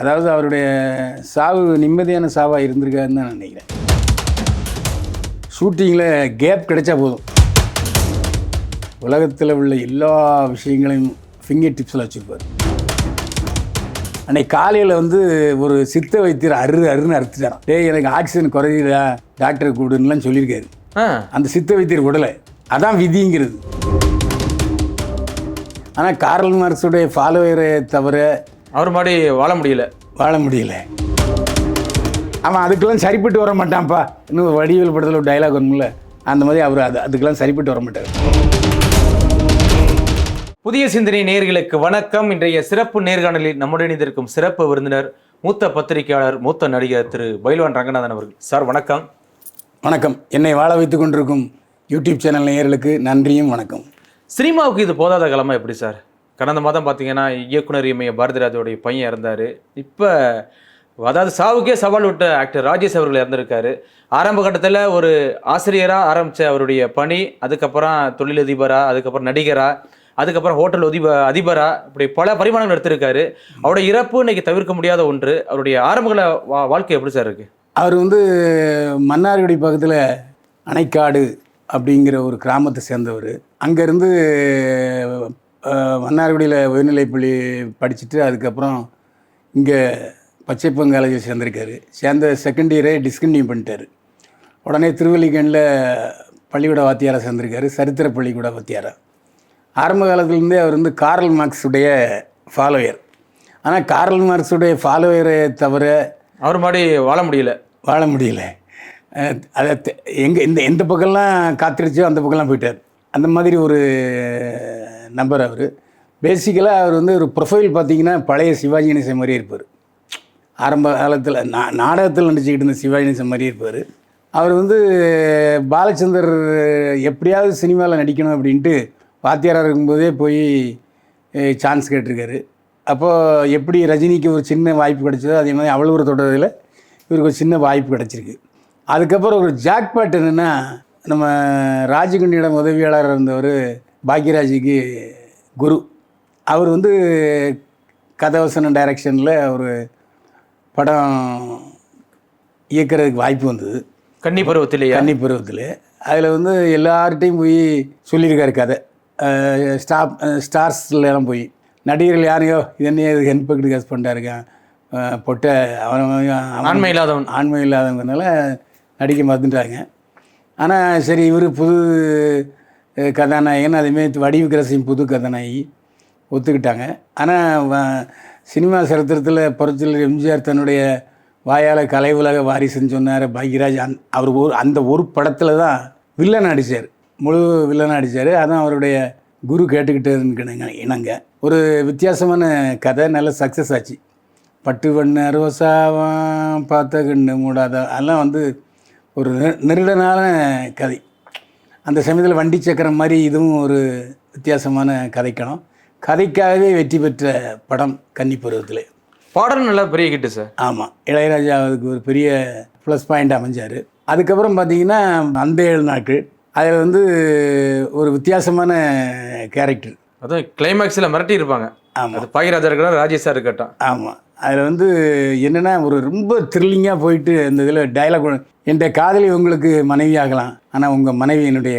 அதாவது அவருடைய சாவு நிம்மதியான சாவாக இருந்திருக்காருன்னு தான் நான் நினைக்கிறேன். ஷூட்டிங்கில் கேப் கிடைச்சா போதும். உலகத்தில் உள்ள எல்லா விஷயங்களையும் ஃபிங்கர் டிப்ஸில் வச்சுருப்பார். அன்னைக்கு காலையில் வந்து ஒரு சித்த வைத்தியர் அரு அருன்னு அறுத்துட்டாராம். டேய் எனக்கு ஆக்சிஜன் குறையுதா டாக்டரை கூடுன்னுலாம் சொல்லியிருக்காரு. அந்த சித்த வைத்தியர் விடலை அதான் விதிங்கிறது. ஆனால் கார்ல் மார்க்ஸுடைய ஃபாலோவரை தவிர அவர் மாதிரி வாழ முடியல. வாழ முடியல. அவன் அதுக்கெல்லாம் சரிப்பட்டு வர மாட்டான்ப்பா. இன்னும் வடிவேல் படத்தில் ஒரு டைலாக் ஒன்றும்ல அந்த மாதிரி அவர் அது அதுக்கெல்லாம் சரிப்பட்டு வர மாட்டார். புதிய சிந்தனை நேயர்களுக்கு வணக்கம். இன்றைய சிறப்பு நேர்காணலில் நம்முடன் இணைந்திருக்கும் சிறப்பு விருந்தினர் மூத்த பத்திரிகையாளர் மூத்த நடிகர் திரு பைல்வான் ரங்கநாதன் அவர்கள். சார் வணக்கம். வணக்கம். என்னை வாழ வைத்துக் கொண்டிருக்கும் யூடியூப் சேனல் நேயர்களுக்கு நன்றியும் வணக்கம். சினிமாவுக்கு இது போதாத காலமா எப்படி சார்? கடந்த மாதம் பார்த்தீங்கன்னா இயக்குனர் இமய பாரதிராஜோடைய பையன் இறந்தார். இப்போ அதாவது சாவுக்கே சவால் விட்ட ஆக்டர் ராஜேஷ் அவர்கள் இறந்திருக்காரு. ஆரம்ப கட்டத்தில் ஒரு ஆசிரியராக ஆரம்பித்த அவருடைய பணி அதுக்கப்புறம் தொழிலதிபராக அதுக்கப்புறம் நடிகராக அதுக்கப்புறம் ஹோட்டல் அதிப அதிபரா இப்படி பல பரிமாணங்கள் எடுத்திருக்காரு. அவருடைய இறப்பு இன்னைக்கு தவிர்க்க முடியாத ஒன்று. அவருடைய ஆரம்பகால வா வாழ்க்கை எப்படி சார் இருக்கு? அவர் வந்து மன்னார்குடி பக்கத்தில் அணைக்காடு அப்படிங்கிற ஒரு கிராமத்தை சேர்ந்தவர். அங்கேருந்து மன்னார்குடியில் உயர்நிலைப்பள்ளி படிச்சுட்டு அதுக்கப்புறம் இங்கே பச்சைப்பன் காலேஜில் சேர்ந்திருக்காரு. சேர்ந்த செகண்ட் இயரே டிஸ்கண்டினியூ பண்ணிட்டார். உடனே திருவல்லிக்கேணில் பள்ளிக்கூட வாத்தியாராக சேர்ந்திருக்காரு. சரித்திர பள்ளிக்கூட வாத்தியாரா. ஆரம்ப காலத்துலேருந்தே அவர் வந்து கார்ல் மார்க்ஸுடைய ஃபாலோயர் ஆனால் கார்ல் மார்க்ஸுடைய ஃபாலோயரை தவிர அவர் மாதிரி வாழ முடியல. வாழ முடியல. அதை எங்க இந்த எந்த பக்கம்லாம் காத்திருச்சோ அந்த பக்கம்லாம் போயிட்டார். அந்த மாதிரி ஒரு நம்பர் அவர். பேசிக்கலாக அவர் வந்து ஒரு ப்ரொஃபைல் பார்த்தீங்கன்னா பழைய சிவாஜி கணேசன் மாதிரி இருப்பார். ஆரம்ப காலத்தில் நா நாடகத்தில் நடிச்சுக்கிட்டு இருந்த சிவாஜி கணேசன் மாதிரியே இருப்பார். அவர் வந்து பாலச்சந்தர் எப்படியாவது சினிமாவில் நடிக்கணும் அப்படின்ட்டு வாத்தியாராக இருக்கும்போதே போய் சான்ஸ் கேட்டிருக்காரு. அப்போது எப்படி ரஜினிக்கு ஒரு சின்ன வாய்ப்பு கிடச்சதோ அதே மாதிரி அவ்வளோ ஒரு தொடரில் இவருக்கு ஒரு சின்ன வாய்ப்பு கிடச்சிருக்கு. அதுக்கப்புறம் ஒரு ஜாக்பாட் என்னென்னா நம்ம ராஜகுண்டியிடம் உதவியாளராக இருந்தவர் பாக்யராஜுக்கு குரு. அவர் வந்து கதவசன டைரக்ஷனில் ஒரு படம் இயக்கிறதுக்கு வாய்ப்பு வந்தது. கன்னி பருவத்திலேயே கன்னி பருவத்தில் அதில் வந்து எல்லார்கிட்டையும் போய் சொல்லியிருக்காரு கதை. ஸ்டாப் அஹ் ஸ்டார்ஸ்ல எல்லாம் போய். நடிகர்கள் யாரையோ இது என்ன இது ஹென்பெக்ட் கேஸ் பண்ணிட்டாருக்கான் பொட்டை அவன் ஆண்மை இல்லாதவன். ஆண்மை இல்லாதவங்கனால நடிக்க மறந்துட்டாங்க. ஆனால் சரி இவர் புது கதாநாயகன் அதேமாரி வடிவு புது கதாநாயகி ஒத்துக்கிட்டாங்க. ஆனால் சினிமா சரித்திரத்தில் புரட்சியாளர் எம்ஜிஆர் தன்னுடைய வாயால் கலை உலக வாரிசுன்னு சொன்னார் பாக்யராஜ். அந் அவர் ஒரு அந்த ஒரு படத்தில் தான் வில்லன் அடித்தார் முழு வில்லன் அடித்தார் அதான் அவருடைய குரு கேட்டுக்கிட்டதுன்னு இணங்க ஒரு வித்தியாசமான கதை நல்ல சக்ஸஸ் ஆச்சு. பட்டு வண்ண ரோசாவான் பார்த்த கண்ணு மூடாத அதெல்லாம் வந்து ஒரு நெருடனான கதை. அந்த சமயத்தில் வண்டி சக்கரம் மாதிரி இதுவும் ஒரு வித்தியாசமான கதைக்கணும். கதைக்காகவே வெற்றி பெற்ற படம் கன்னி பருவத்தில். பாடல் நல்லா பெரிய கிட்டு சார் ஆமாம் இளையராஜா அதுக்கு ஒரு பெரிய ப்ளஸ் பாயிண்ட் அமைஞ்சார். அதுக்கப்புறம் பார்த்தீங்கன்னா அந்த ஏழு நாட்கள். அதில் வந்து ஒரு வித்தியாசமான கேரக்டர் அதுவும் கிளைமேக்ஸில் மிரட்டி இருப்பாங்க ஆமாம் அது பாகிராஜா இருக்கட்டும் ராஜேஷா இருக்கட்டும். ஆமாம் அதில் வந்து என்னென்னா ஒரு ரொம்ப த்ரில்லிங்காக போயிட்டு இந்த இதில் டைலாக் என் காதலி உங்களுக்கு மனைவி ஆகலாம். ஆனால் உங்கள் மனைவி என்னுடைய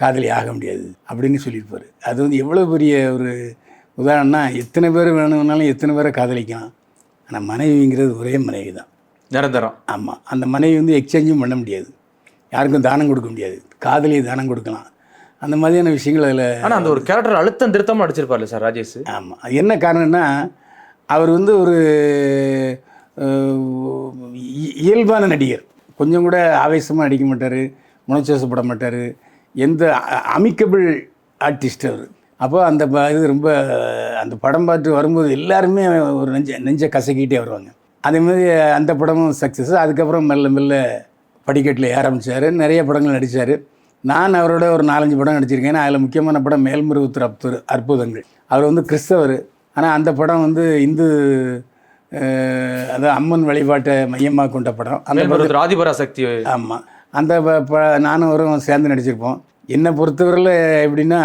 காதலி ஆக முடியாது. அப்படின்னு சொல்லியிருப்பார். அது வந்து எவ்வளோ பெரிய ஒரு உதாரணம்னா எத்தனை பேர் வேணும்னாலும் எத்தனை பேரை காதலிக்கலாம். ஆனால் மனைவிங்கிறது ஒரே மனைவி தான். நிரந்தரம். ஆமாம் அந்த மனைவி வந்து எக்ஸ்சேஞ்சும் பண்ண முடியாது. யாருக்கும் தானம் கொடுக்க முடியாது. காதலியை தானம் கொடுக்கலாம். அந்த மாதிரியான விஷயங்கள் அதில் ஆனா அந்த ஒரு கேரக்டர் அழுத்தம் திருத்தமா அடிச்சிருப்பார்ல சார் ராஜேஷ்? ஆமாம் என்ன காரணம்னா அவர் வந்து ஒரு இ- இயல்பான நடிகர். கொஞ்சம் கூட ஆவேசமாக நடிக்க மாட்டார் முனச்சேசப்பட மாட்டார். எந்த அமிக்கபிள் ஆர்டிஸ்ட் அவர். அப்போ அந்த ப- இது ரொம்ப அந்த படம் பார்த்து வரும்போது எல்லாருமே ஒரு நெஞ்ச நெஞ்சை கசக்கிட்டே வருவாங்க. அதேமாதிரி அந்த படமும் சக்ஸஸ் அதுக்கப்புறம் மெல்ல மெல்ல படிக்கட்டில் ஆரம்பித்தார் நிறைய படங்கள் நடித்தார் நான் அவரோட ஒரு நாலஞ்சு படம் நடிச்சிருக்கேன். அதில் முக்கியமான படம் மேல்மருவத்தூர் அப்து அற்புதங்கள். அவர் வந்து கிறிஸ்தவர். ஆனால் அந்த படம் வந்து இந்து அதாவது அம்மன் வழிபாட்டை மையமாக கொண்ட படம். அந்த மேல்மருவத்தூர் ஆதிபரா சக்தி ஆமாம் அந்த நானும் அவரும் சேர்ந்து நடிச்சிருப்போம். என்னை பொறுத்தவரையில் எப்படின்னா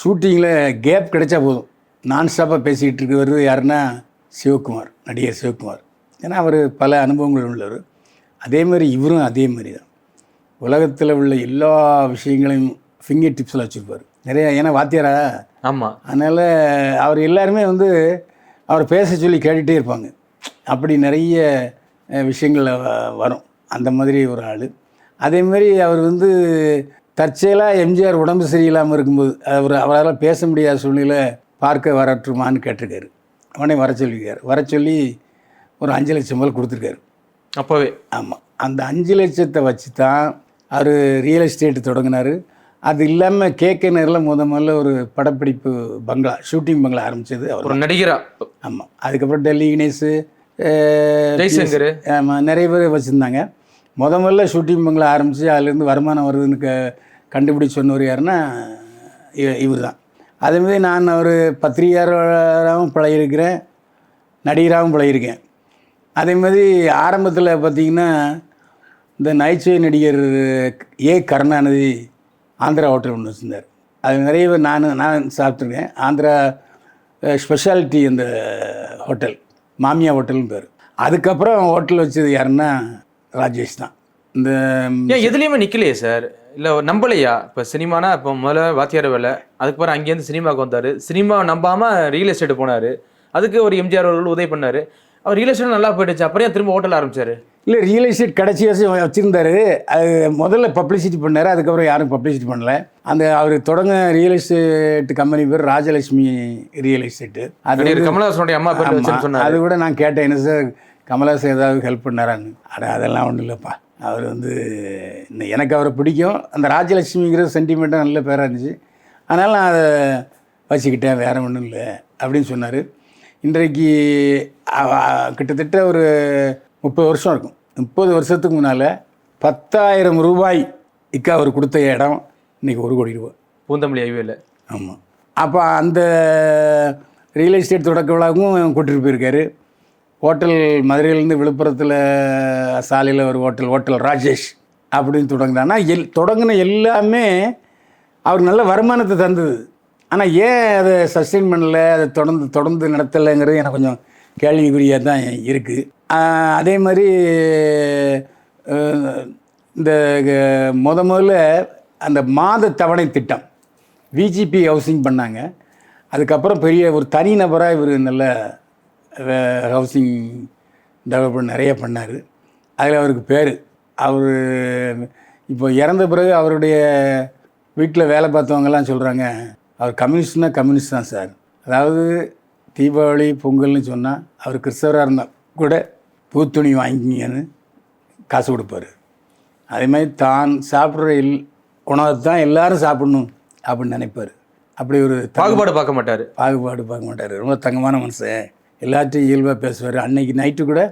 ஷூட்டிங்கில் கேப் கிடைச்சா போதும். நான் ஸ்டாப்பாக பேசிக்கிட்டு இருக்கிறவர் யாருன்னா சிவகுமார் நடிகர் சிவகுமார். ஏன்னா அவர் பல அனுபவங்கள் உள்ளவர். அதே மாதிரி இவரும் அதே மாதிரி தான். உலகத்தில் உள்ள எல்லா விஷயங்களையும் ஃபிங்கர் டிப்ஸில் வச்சுருப்பார். நிறைய ஏன்னா வாத்தியாரா ஆமா. அதனால் அவர் எல்லாருமே வந்து அவர் பேச சொல்லி கேட்டுகிட்டே இருப்பாங்க. அப்படி நிறைய விஷயங்கள் வரும். அந்த மாதிரி ஒரு ஆள். அதே மாதிரி அவர் வந்து தற்செயலாக எம்ஜிஆர் உடம்பு சரியில்லாமல் இருக்கும்போது அவர் அவரால் பேச முடியாத சூழ்நிலை பார்க்க வரட்டுமான்னு கேட்டிருக்காரு. உடனே வர சொல்லியிருக்காரு. வர சொல்லி ஒரு அஞ்சு லட்சம் மேல் கொடுத்துருக்காரு. அப்பவே. ஆமாம் அந்த அஞ்சு லட்சத்தை வச்சு தான் அவர் ரியல் எஸ்டேட் தொடங்கினார். அது இல்லாமல் கேகே நேரில் முத முதல்ல ஒரு படப்பிடிப்பு பங்களா ஷூட்டிங் பங்களா ஆரம்பித்தது அவர் ஒரு நடிகரா? ஆமாம் அதுக்கப்புறம் டெல்லி கணேஷு ஜெய்சங்கர். ஆமாம் நிறைய பேர் வச்சுருந்தாங்க. முத முதல்ல ஷூட்டிங் பங்களா ஆரம்பித்து அதுலேருந்து வருமானம் வருதுன்னு க கண்டுபிடிச்சு சொன்னவர் யாருன்னா இவர் தான். அதேமாதிரி நான் ஒரு பத்திரிகையாளராகவும் பழகியிருக்கிறேன் நடிகராகவும் பழகியிருக்கேன். அதே மாதிரி ஆரம்பத்தில் பார்த்தீங்கன்னா இந்த நகைச்சுவை நடிகர் ஏ கருணாநிதி ஆந்திரா ஹோட்டல் ஒன்று வச்சுருந்தார். அது நிறைய நான் நான் சாப்பிட்ருக்கேன் ஆந்திரா ஸ்பெஷாலிட்டி அந்த ஹோட்டல் மாமியா ஹோட்டல்னு பேர். அதுக்கப்புறம் ஹோட்டல் வச்சது யாருன்னா ராஜேஷ் தான். இந்த ஏன் எதுலயுமே சார்? இல்லை நம்பலையா? இப்போ சினிமானா இப்போ முதல்ல வாத்தியார் வேலை அதுக்கப்புறம் அங்கேருந்து சினிமாவுக்கு வந்தார். சினிமா நம்பாமல் ரியல் எஸ்டேட் போனார். அதுக்கு ஒரு எம்ஜிஆர் அவர்கள் உதவி பண்ணார். அவர் ரியல் எஸ்டேட் நல்லா போயிடுச்சு. அப்புறம் திரும்ப ஹோட்டல் ஆரம்பிச்சார்? இல்லை ரியல் எஸ்டேட் கடைசி வருஷம் வச்சுருந்தாரு. அது முதல்ல பப்ளிசிட்டி பண்ணார் அதுக்கப்புறம் யாரும் பப்ளிசிட்டி பண்ணல. அந்த அவர் தொடங்க ரியல் எஸ்டேட் கம்பெனி பேர் ராஜலட்சுமி ரியல் எஸ்டேட்டு அது கமலஹாசனுடைய அம்மா பேர் அது கூட நான் கேட்டேன் என்ன சார் கமலஹாசன் ஏதாவது ஹெல்ப் பண்ணாரான்னு. அட அதெல்லாம் ஒன்றும் இல்லைப்பா. அவர் வந்து எனக்கு அவரை பிடிக்கும். அந்த ராஜலட்சுமிங்கிற சென்டிமெண்ட்டாக நல்ல பேராக இருந்துச்சு. அதனால் நான் அதை வச்சுக்கிட்டேன் வேறு ஒன்றும் இல்லை அப்படின்னு சொன்னார். இன்றைக்கு கிட்டத்தட்ட ஒரு முப்பது வருஷம் இருக்கும். முப்பது வருஷத்துக்கு முன்னால் பத்தாயிரம் ரூபாய் இக்கா அவர் கொடுத்த இடம் இன்றைக்கி ஒரு கோடி ரூபாய். பூந்தமல்லி ஹைவேல ஆமாம் அப்போ அந்த ரியல் எஸ்டேட் தொடக்க விழாவுக்கும் கூட்டிகிட்டு போயிருக்காரு. ஹோட்டல் மதுரையிலேருந்து விழுப்புரத்தில் சாலையில் ஒரு ஹோட்டல் ஹோட்டல் ராஜேஷ் அப்படின்னு தொடங்கினான்னா எல் தொடங்கின எல்லாமே அவருக்கு நல்ல வருமானத்தை தந்தது. ஆனால் ஏன் அதை சஸ்டெயின் பண்ணல அதை தொடர்ந்து தொடர்ந்து நடத்தலைங்கிறது எனக்கு கொஞ்சம் கேள்விக்குறியாக தான் இருக்குது அதே மாதிரி இந்த முத முதல்ல அந்த மாத தவணை திட்டம். விஜிபி ஹவுசிங் பண்ணாங்க. அதுக்கப்புறம் பெரிய ஒரு தனி நபராக இவர் நல்ல ஹவுசிங் டெவலப்மெண்ட் நிறைய பண்ணார். அதில் அவருக்கு பேர். அவர் இப்போ இறந்த பிறகு அவருடைய வீட்டில் வேலை பார்த்தவங்கலாம் சொல்கிறாங்க அவர் கம்யூனிஸ்ட்னா கம்யூனிஸ்ட் தான் சார். அதாவது தீபாவளி பொங்கல்னு சொன்னால் அவர் கிறிஸ்தவராக இருந்தால் கூட பூத்துணி வாங்கிங்கன்னு காசு கொடுப்பாரு. அதே மாதிரி தான் சாப்பிட்ற எல் உணவை தான் எல்லாரும் சாப்பிடணும் அப்படின்னு நினைப்பார். அப்படி ஒரு பாகுபாடு பார்க்க மாட்டாரு. பாகுபாடு பார்க்க மாட்டார். ரொம்ப தங்கமான மனுஷன். எல்லாத்தையும் இயல்பாக பேசுவார். அன்னைக்கு நைட்டு கூட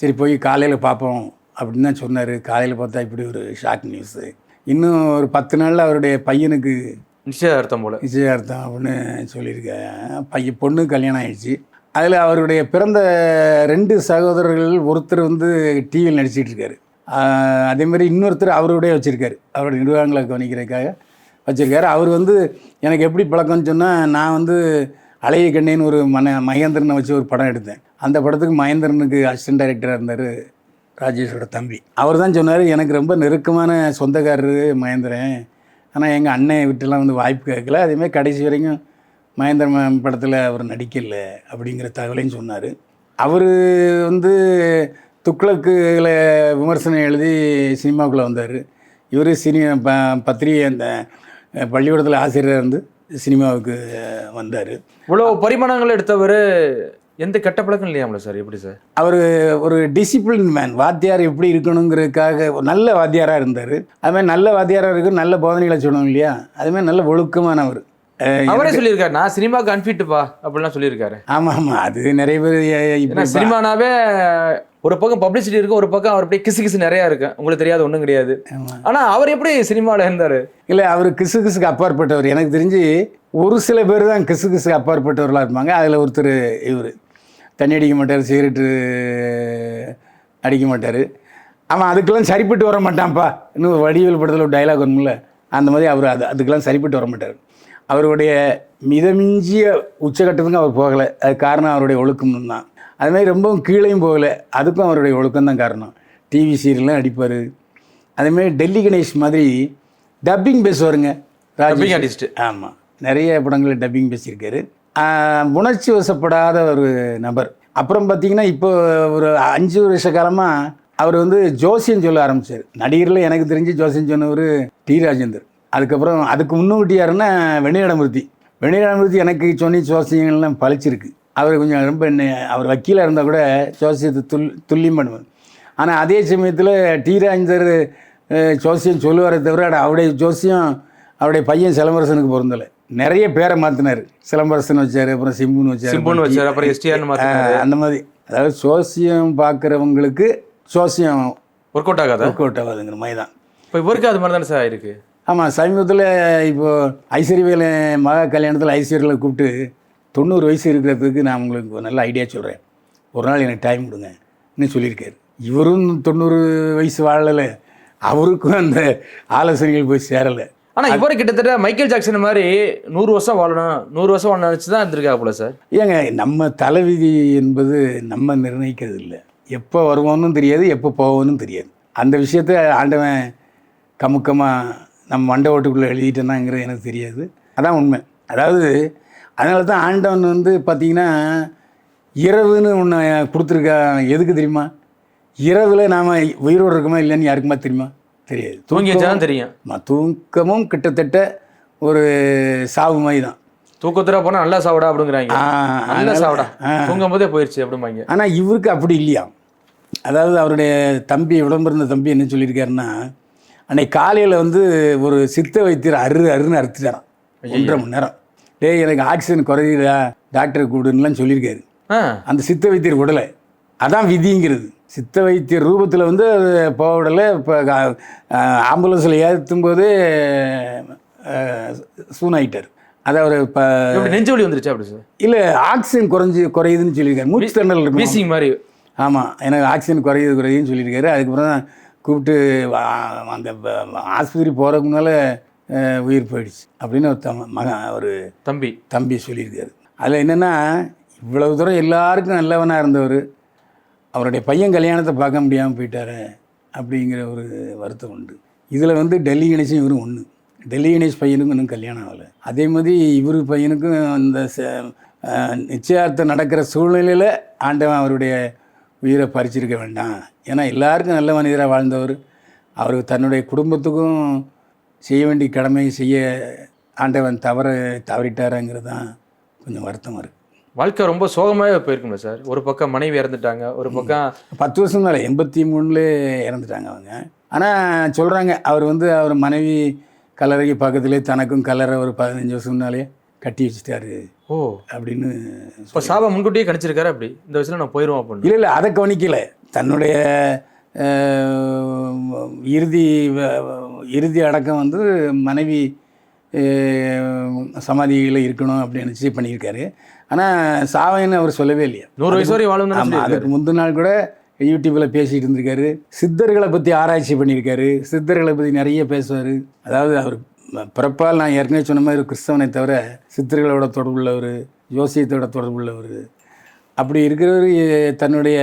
சரி போய் காலையில் பார்ப்போம் அப்படின்னு தான் சொன்னார். காலையில் பார்த்தா இப்படி ஒரு ஷாக் நியூஸு. இன்னும் ஒரு பத்து நாளில் அவருடைய பையனுக்கு நிச்சயதார்த்தம் போல. நிச்சயதார்த்தம் அப்படின்னு சொல்லியிருக்கேன் பையன் பொண்ணு கல்யாணம் ஆயிடுச்சு. அதில் அவருடைய பிறந்த ரெண்டு சகோதரர்கள் ஒருத்தர் வந்து டிவியில் நடிச்சிட்டு இருக்காரு. அதேமாதிரி அதே மாதிரி இன்னொருத்தர் அவருடைய வச்சுருக்காரு. அவருடைய நிர்வாகங்களை கவனிக்கிறதுக்காக வச்சுருக்காரு. அவர் வந்து எனக்கு எப்படி பழக்கம்னு சொன்னால் நான் வந்து அழகிய கண்ணேன்னு ஒரு மன மகேந்திரனை வச்சு ஒரு படம் எடுத்தேன். அந்த படத்துக்கு மகேந்திரனுக்கு அசிஸ்டன்ட் டைரக்டராக இருந்தார் ராஜேஷோட தம்பி. அவர் தான் சொன்னார் எனக்கு ரொம்ப நெருக்கமான சொந்தக்காரர் மகேந்திரன். ஆனால் எங்கள் அண்ணன் விட்டுலாம் வந்து வாய்ப்பு கேட்கல. அதேமாதிரி கடைசி வரைக்கும் மகேந்திரன் படத்தில் அவர் நடிக்கல அப்படிங்கிற தகவலையும் சொன்னார். அவர் வந்து துக்ளக்குகளை விமர்சனம் எழுதி சினிமாவுக்குள்ளே வந்தார். இவர் சினி ப பத்திரிகை அந்த பள்ளிக்கூடத்தில் ஆசிரியராக இருந்து சினிமாவுக்கு வந்தார். இவ்வளோ பரிமாணங்கள் எடுத்தவர் எந்த கெட்ட பழக்கம் இல்லையாமல சார்? எப்படி சார்? அவர் ஒரு டிசிப்ளின் மேன் வாத்தியார் எப்படி இருக்கணுங்கிறதுக்காக நல்ல வாத்தியாராக இருந்தார். அதுமாதிரி நல்ல வாத்தியாராக இருக்கு நல்ல போதனைகளை சொல்லணும் இல்லையா? அதுமாதிரி நல்ல ஒழுக்கமானவர் அவரே. சொல்லியிருக்காரு நான் சினிமாக்கு அன்ஃபிட்டுப்பா அப்படிலாம் சொல்லியிருக்காரு. ஆமாம் ஆமாம் அது நிறைய பேர் சினிமானாவே ஒரு பக்கம் பப்ளிசிட்டி இருக்கு ஒரு பக்கம் அவர் அப்படியே கிசு கிசு நிறைய இருக்கு. உங்களுக்கு தெரியாது ஒண்ணும் கிடையாது. ஆனா அவர் எப்படி சினிமாவில் இருந்தாரு? இல்லை அவர் கிசு கிசுக்கு அப்பாற்பட்டவர். எனக்கு தெரிஞ்சு ஒரு சில பேர் தான் கிசு கிசுக்கு அப்பாற்பட்டவர்களாக இருப்பாங்க. அதில் ஒருத்தர் இவர். தண்ணி அடிக்க மாட்டார் சிகரெட்டு அடிக்க மாட்டார். அவன் அதுக்கெல்லாம் சரிப்பட்டு வர மாட்டான்ப்பா. இன்னும் வடிவேல் படத்தில் ஒரு டைலாக் வரும்ல அந்த மாதிரி அவர் அது அதுக்கெல்லாம் சரிப்பட்டு வர மாட்டார். அவருடைய மிதமிஞ்சிய உச்சகட்டத்துக்கு அவர் போகலை. அது காரணம் அவருடைய ஒழுக்கம் தான் அது மாதிரி ரொம்பவும் கீழேயும் போகலை. அதுக்கும் அவருடைய ஒழுக்கம் தான் காரணம் டிவி சீரியல்லாம் அடிப்பார் அதேமாதிரி டெல்லி கணேஷ் மாதிரி டப்பிங் பேசுவாருங்க. Artist. ஆமாம் நிறைய படங்களில் டப்பிங் பேசியிருக்காரு. உணர்ச்சி வசப்படாத ஒரு நபர். அப்புறம் பார்த்தீங்கன்னா இப்போ ஒரு அஞ்சு வருஷ காலமாக அவர் வந்து ஜோசியம் சொல்ல ஆரம்பிச்சார். நடிகரில் எனக்கு தெரிஞ்சு ஜோசியம் சொன்னவர் டி ராஜேந்தர். அதுக்கப்புறம் அதுக்கு முன்னூட்டி யாருன்னா வெண்ணிடமூர்த்தி வெண்ணிடமூர்த்தி எனக்கு சொன்னி ஜோசியங்கள்லாம் பழிச்சிருக்கு. அவர் கொஞ்சம் ரொம்ப என்ன- அவர் வக்கீலாக இருந்தால் கூட ஜோசியத்தை துல் துல்லியம் பண்ணுவார். ஆனால் அதே சமயத்தில் டி ராஜேந்தர் ஜோசியம் சொல்லுவாரே தவிர அவருடைய ஜோசியம் அவருடைய பையன் சிலம்பரசனுக்கு பொருந்தலை. நிறைய பேரை மாற்றினார் சிலம்பரசன் வச்சார் அப்புறம் சிம்புன்னு வச்சார் சிம்புன்னு வச்சார் அப்புறம் எஸ்டிஆர்னு அந்த மாதிரி. அதாவது ஜோசியம் பார்க்குறவங்களுக்கு ஜோசியம் ஒர்க் அவுட் ஆகாதா? ஒர்க் அவுட் ஆகாதுங்கிற மாதிரி தான். இப்போ இவருக்கு அது மாதிரி தானே சார் இருக்கு ஆமாம் சமீபத்தில் இப்போது ஐஸ்வர்யவேல மகா கல்யாணத்தில் ஐஸ்வர்யலை கூப்பிட்டு தொண்ணூறு வயசு இருக்கிறதுக்கு நான் உங்களுக்கு நல்ல ஐடியா சொல்கிறேன் ஒரு நாள் எனக்கு டைம் கொடுங்க. இன்னும் சொல்லியிருக்காரு. இவரும் தொண்ணூறு வயசு வாழலை. அவருக்கும் அந்த ஆலோசனைகள் போய் சேரலை. ஆனா இவரு கிட்டத்தட்ட மைக்கேல் ஜாக்சன் மாதிரி நூறு வருஷம் வாழணும் நூறு வருஷம் வாழணும் நினச்சி தான் இருந்திருக்கா போல சார். ஏங்க நம்ம தலைவிதி என்பது நம்ம நிர்ணயிக்கிறது இல்லை. எப்போ வருவோன்னு தெரியாது எப்போ போவோன்னு தெரியாது. அந்த விஷயத்த ஆண்டவன் கமுக்கமாக நம்ம மண்டை ஓட்டுக்குள்ளே எழுதிட்டேனாங்கிறது எனக்கு தெரியாது. அதான் உண்மை. அதாவது அதனால தான் ஆண்டவன் வந்து பார்த்திங்கன்னா இரவுன்னு ஒன்று கொடுத்துருக்கா எதுக்கு தெரியுமா? இரவில் நாம் உயிரோடு இருக்கோமா இல்லைன்னு யாருக்குமா தெரியுமா? தெரியாது. தூங்கி வச்சாதான் தெரியும். ஆமா, தூக்கமும் கிட்டத்தட்ட ஒரு சாவு மாதிரி தான். தூக்கத்துல போனா நல்லா சாவடா அப்படிங்கிறாங்க. நல்ல சாவடா. தூங்கும் போதே போயிருச்சு அப்படிம்பாங்க. ஆனால் இவருக்கு அப்படி இல்லையா? அதாவது அவருடைய தம்பி உடம்பிருந்த தம்பி என்ன சொல்லியிருக்காருன்னா அன்னைக்கு காலையில் வந்து ஒரு சித்த வைத்தியர் அரு அருன்னு அறுத்துட்டாராம். ஒன்றரை மணி நேரம். டேய் எனக்கு ஆக்சிஜன் குறையுதா டாக்டர் கூடுன்னுலாம் சொல்லியிருக்காரு. அந்த சித்த வைத்தியர் விடலை அதான் விதிங்கிறது. சித்த வைத்தியர் ரூபத்தில் வந்து அது போக விடலை. இப்போ ஆம்புலன்ஸில் ஏற்றும் போது சூனாயிட்டார். அதை அவர் இப்போ நெஞ்சு வலி வந்துருச்சு அப்படி சார்? இல்லை ஆக்சிஜன் குறைஞ்சி குறையுதுன்னு சொல்லியிருக்காரு. மூச்சு திணறல் இருக்கும்? வீசிங் மாதிரி. ஆமாம் எனக்கு ஆக்சிஜன் குறையுது குறையுதுன்னு சொல்லியிருக்காரு. அதுக்கப்புறம் தான் கூப்பிட்டு அந்த ஆஸ்பத்திரி போகிறதுக்கு முன்னால் உயிர் போயிடுச்சு அப்படின்னு ஒரு தம் மகன் ஒரு தம்பி. தம்பி சொல்லியிருக்காரு. அதில் என்னென்னா இவ்வளவு தூரம் எல்லாருக்கும் நல்லவனாக இருந்தவர். அவருடைய பையன் கல்யாணத்தை பார்க்க முடியாமல் போயிட்டாரு அப்படிங்கிற ஒரு வருத்தம் உண்டு. இதில் வந்து டெல்லி கணேஷும் இவரும் ஒன்று டெல்லி கணேஷ் பையனுக்கும் இன்னும் கல்யாணம் ஆகலை. அதே மாதிரி இவர் பையனுக்கும் அந்த ச- நிச்சயார்த்தம் நடக்கிற சூழ்நிலையில் ஆண்டவன் அவருடைய உயிரை பறிச்சிருக்க வேண்டாம். ஏன்னா எல்லாருக்கும் நல்ல மனிதராக வாழ்ந்தவர். அவர் தன்னுடைய குடும்பத்துக்கும் செய்ய வேண்டிய கடமையை செய்ய ஆண்டவன் தவற தவறிட்டாருங்கிறது தான் கொஞ்சம் வருத்தமாக இருக்குது வாழ்க்கை ரொம்ப சோகமாவே போயிருக்கும்ல சார். ஒரு பக்கம் மனைவி இறந்துட்டாங்க ஒரு பக்கம் பத்து வருஷம் மேலே எண்பத்தி மூணுல இறந்துட்டாங்க அவங்க. ஆனால் சொல்கிறாங்க அவர் வந்து அவர் மனைவி கல்லறைக்கு பக்கத்துலேயே தனக்கும் கல்லறை ஒரு பதினஞ்சு வருஷம் முன்னாலே கட்டி வச்சுட்டாரு ஓ. அப்படின்னு இப்போ சாபா முன்கூட்டியே கணிச்சிருக்காரு அப்படி? இந்த வயசுல நான் போயிடுவோம் அப்படின்னு. இல்லை இல்லை அதை கவனிக்கல. தன்னுடைய இறுதி இறுதி அடக்கம் வந்து மனைவி சமாதியில் இருக்கணும் அப்படின்னு நிச்சயம் பண்ணியிருக்காரு. ஆனால் சாவைன்னு அவர் சொல்லவே இல்லையா? நூறு வயசு வரை வாழும் ஆமாம் அதுக்கு முந்தின நாள் கூட யூடியூப்பில் பேசிகிட்டு இருந்திருக்காரு. சித்தர்களை பற்றி ஆராய்ச்சி பண்ணியிருக்காரு. சித்தர்களை பற்றி நிறைய பேசுவார். அதாவது அவர் பிறப்பால் நான் ஏற்கனவே சொன்ன மாதிரி ஒரு கிறிஸ்தவனை தவிர சித்தர்களோட தொடர்புள்ளவர் ஜோசியத்தோட தொடர்புள்ளவர். அப்படி இருக்கிறவர் தன்னுடைய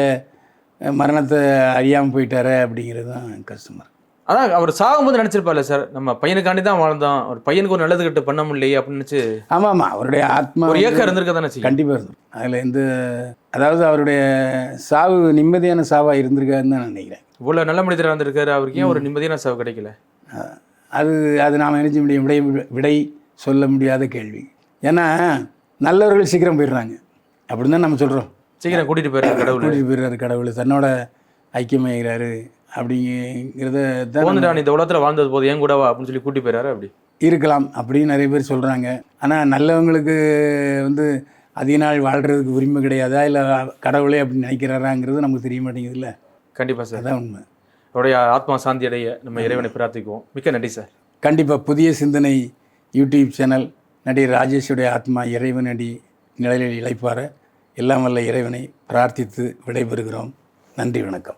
மரணத்தை அறியாமல் போயிட்டாரே அப்படிங்கிறது தான் கஷ்டமாக இருக்கு. அதான் அவர் சாகும்போது நினைச்சிருப்பார்ல சார் நம்ம பையனுக்காண்டி தான் வாழ்ந்தோம் ஒரு பையனுக்கு ஒரு நல்லது கிட்ட பண்ண முடியலையே அப்படின்னு நினைச்சு ஆமாம் ஆமாம் அவருடைய ஆத்மா ஒரு ஏக்கம் இருந்திருக்க தானே கண்டிப்பாக இருக்கும் அதில் எந்த அதாவது அவருடைய சாவு நிம்மதியான சாவாக இருந்திருக்காருன்னு தான் நான் நினைக்கிறேன். இவ்வளோ நல்ல மனிதராக இருந்திருக்காரு அவருக்கு ஏன் ஒரு நிம்மதியான சாவு கிடைக்கல. அது அது நாம் நினைச்ச முடியும்? விடை விடை சொல்ல முடியாத கேள்வி. ஏன்னா நல்லவர்கள் சீக்கிரம் போயிடுறாங்க. அப்படின்னு தான் நம்ம சொல்கிறோம் சீக்கிரம் கூட்டிட்டு போயிடுறாரு கடவுள். கூட்டிட்டு போயிடுறாரு கடவுள். தன்னோட ஐக்கியமாகிறாரு அப்படிங்கிறத தான் இந்த உலகத்துல வாழ்ந்தது போது ஏன் கூடவா? அப்படின்னு சொல்லி கூட்டி போயிறாரு அப்படி. இருக்கலாம் அப்படின்னு நிறைய பேர் சொல்கிறாங்க ஆனால் நல்லவங்களுக்கு வந்து அதிக நாள் வாழ்கிறதுக்கு உரிமை கிடையாதா? இல்லை கடவுளே அப்படி நினைக்கிறாராங்கிறது நமக்கு தெரிய மாட்டேங்குதுல்ல? கண்டிப்பா சார். அதான் உண்மை. அவருடைய ஆத்மா சாந்தி அடைய நம்ம இறைவனை பிரார்த்திக்குவோம். மிக்க நன்றி சார். கண்டிப்பாக புதிய சிந்தனை யூடியூப் சேனல் நடிகர் ராஜேஷுடைய ஆத்மா இறைவனடி நிழலில் இழைப்பார. எல்லாம் வல்ல இறைவனை பிரார்த்தித்து விடைபெறுகிறோம். நன்றி வணக்கம்.